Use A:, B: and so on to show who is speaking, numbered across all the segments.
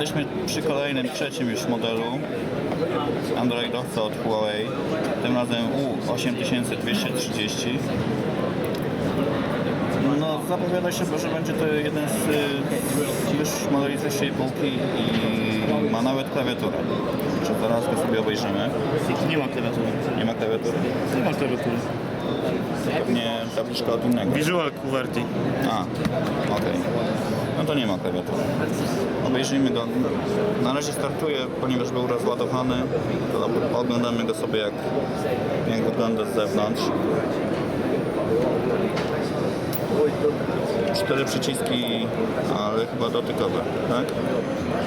A: Jesteśmy przy kolejnym, trzecim już modelu Androidowca od Huawei. Tym razem U8230. No, zapowiada się, że będzie to jeden z y, już modeli z wyższej półki i ma nawet klawiaturę. Czy zaraz go sobie obejrzymy.
B: Nie ma klawiatury.
A: Nie ma klawiatury?
B: Nie ma klawiatury.
A: Pewnie tabliczka od innego.
B: Visual QWERTY.
A: A, okej. No to nie ma klawiatury. Obejrzyjmy go. Na razie startuje, ponieważ był rozładowany. To oglądamy go sobie jak, jak wygląda z zewnątrz. Cztery przyciski, ale chyba dotykowe, tak?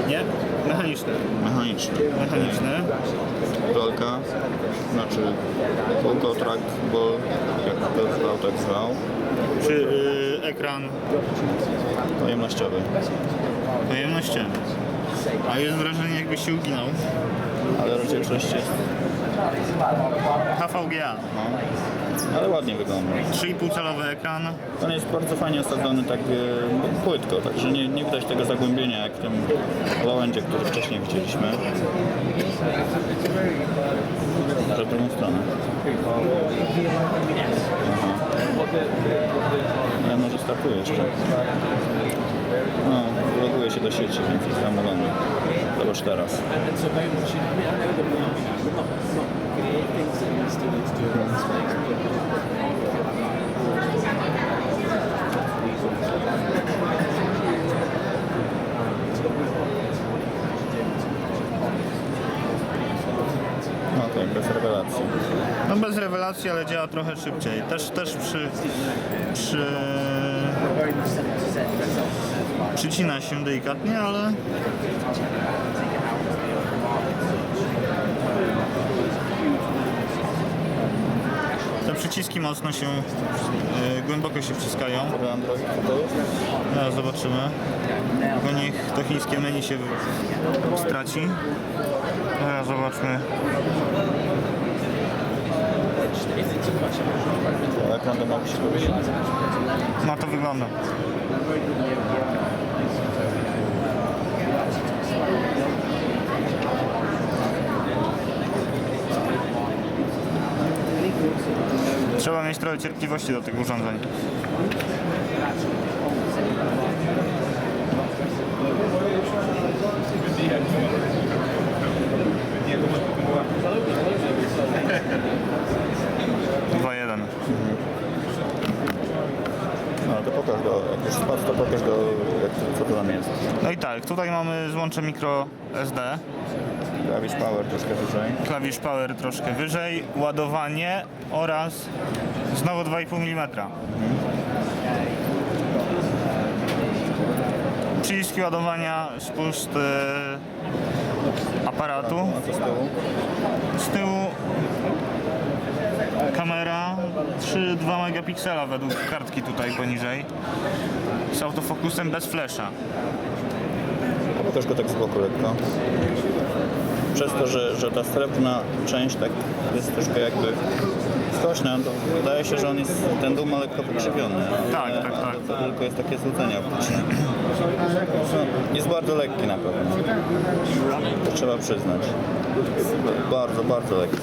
B: Nie? Mechaniczne.
A: Mechaniczne.
B: Mechaniczne.
A: Rolka, znaczy kółko, trackball, jak to zwał, tak zwał.
B: Czy y, ekran
A: Pojemnościowy.
B: Pojemnościowy. A jest wrażenie jakby się uginał.
A: Ale rozdzielczość jest,
B: HVGA.
A: no, ale ładnie wygląda.
B: 3,5 calowy ekran.
A: On jest bardzo fajnie osadzony tak e, płytko, także nie, nie widać tego zagłębienia jak w tym łałędzie, który wcześniej widzieliśmy. Drugą stronę. Aha. Ale może startuje jeszcze. No, loguje się do sieci, więc jest zamulony. Zobacz teraz. No tak, bez rewelacji.
B: No bez rewelacji, ale działa trochę szybciej. Też, też przy, przy... Przycina się delikatnie, ale przyciski mocno się, y, głęboko się wciskają.
A: To to?
B: Zaraz zobaczymy. Tylko niech to chińskie menu się straci. Teraz zobaczmy.
A: To się powiesił.
B: Na to wygląda. Trzeba mieć trochę cierpliwości do tych urządzeń. Dwa jeden.
A: No to pokaż go, jak już spadł to pokaż go, jak, co to tam jest.
B: No i tak, tutaj mamy złącze micro SD,
A: Klawisz power troszkę wyżej.
B: klawisz power troszkę wyżej, ładowanie oraz znowu 2,5 mm. Przyciski ładowania, spust e, aparatu.
A: Z tyłu?
B: Kamera 3,2 megapiksela według kartki tutaj poniżej. Z autofokusem bez.
A: Pokaż go tak z boku lekko. Przez to, że, że ta srebrna część tak jest troszkę jakby skośna, to wydaje się, że on jest, ten dół ma lekko pokrzywiony.
B: Tak, tak, tak.
A: To tylko jest takie złudzenie optyczne. No, Jest bardzo lekki na pewno. To trzeba przyznać. Bardzo, bardzo lekki.